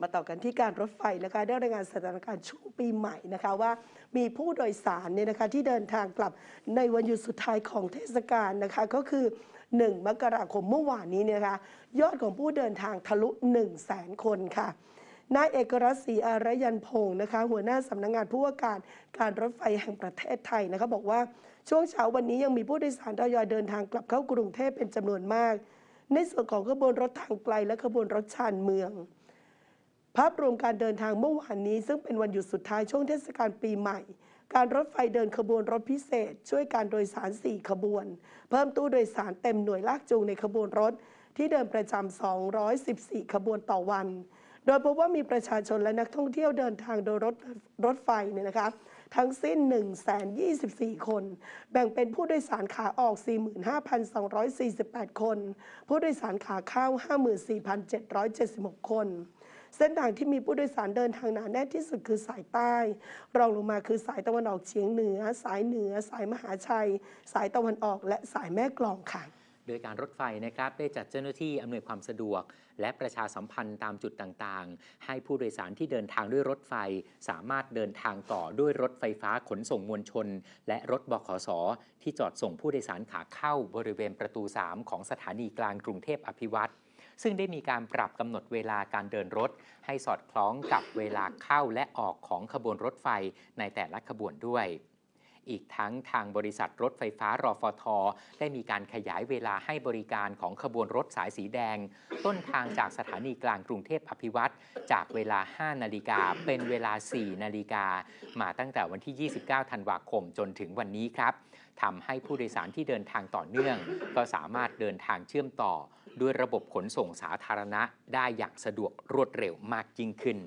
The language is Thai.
มาต่อกันที่การรถไฟนะคะได้รายงานสถานการณ์ช่วงปีใหม่นะคะว่ามีผู้โดยสารเนี่ยนะคะที่เดินทางกลับในวันหยุดสุดท้ายของเทศกาลนะคะก็คือ 1 มกราคมเมื่อวานนี้เนี่ยนะคะยอดของผู้เดินทางทะลุ1 0 0 0 0แสนคนค่ะนายเอกรัศรีอารยันพงศ์นะคะหัวหน้าสำนักงงานผู้ว่าการการรถไฟแห่งประเทศไทยนะคะบอกว่าช่วงเช้าวันนี้ยังมีผู้โดยสารทยอยเดินทางกลับเข้ากรุงเทพเป็นจำนวนมาก ในส่วนของขบวนรถทางไกลและขบวนรถชานเมือง ภาพรวมการเดินทางเมื่อวานนี้ ซึ่งเป็นวันหยุดสุดท้ายช่วงเทศกาลปีใหม่ การรถไฟเดินขบวนรถพิเศษ ช่วยการโดยสาร 4 ขบวน เพิ่มตู้โดยสารเต็มหน่วยลากจูงในขบวนรถ ที่เดินประจำ 214 ขบวนต่อวัน โดยพบว่ามีประชาชนและนักท่องเที่ยวเดินทางโดยรถรถไฟเนี่ยนะคะทั้งสิ้น124 คน แบ่งเป็นผู้โดยสารขาออก 45,248 คน ผู้โดยสารขาเข้า 54,776 คน เส้นทางที่มีผู้โดยสารเดินทางหนาแน่นที่สุดคือสายใต้ รองลงมาคือสายตะวันออกเฉียงเหนือ สายเหนือ สายมหาชัย สายตะวันออกและสายแม่กลองค่ะโดยการรถไฟนะครับได้จัดเจ้าหน้าที่อำนวยความสะดวก และประชาสัมพันธ์ตามจุดต่างๆ ให้ผู้โดยสารที่เดินทางด้วยรถไฟ สามารถเดินทางต่อด้วยรถไฟฟ้าขนส่งมวลชน และรถบขสที่จอดส่งผู้โดยสารขาเข้าบริเวณประตู 3 ของสถานีกลางกรุงเทพอภิวัตร ซึ่งได้มีการปรับกำหนดเวลาการเดินรถ ให้สอดคล้องกับเวลาเข้าและออกของขบวนรถไฟในแต่ละขบวนด้วยอีกทั้งทางบริษัทรถไฟฟ้ารอฟท ได้มีการขยายเวลาให้บริการของขบวนรถสายสีแดง ต้นทางจากสถานีกลางกรุงเทพอภิวัตรจากเวลา 5 นาฬิกาเป็นเวลา 4 นาฬิกา มาตั้งแต่วันที่ 29 ธันวาคมจนถึงวันนี้ครับทำให้ผู้โดยสารที่เดินทางต่อเนื่อง ก็สามารถเดินทางเชื่อมต่อ ด้วยระบบขนส่งสาธารณะได้อย่างสะดวกรวดเร็วมากยิ่งขึ้น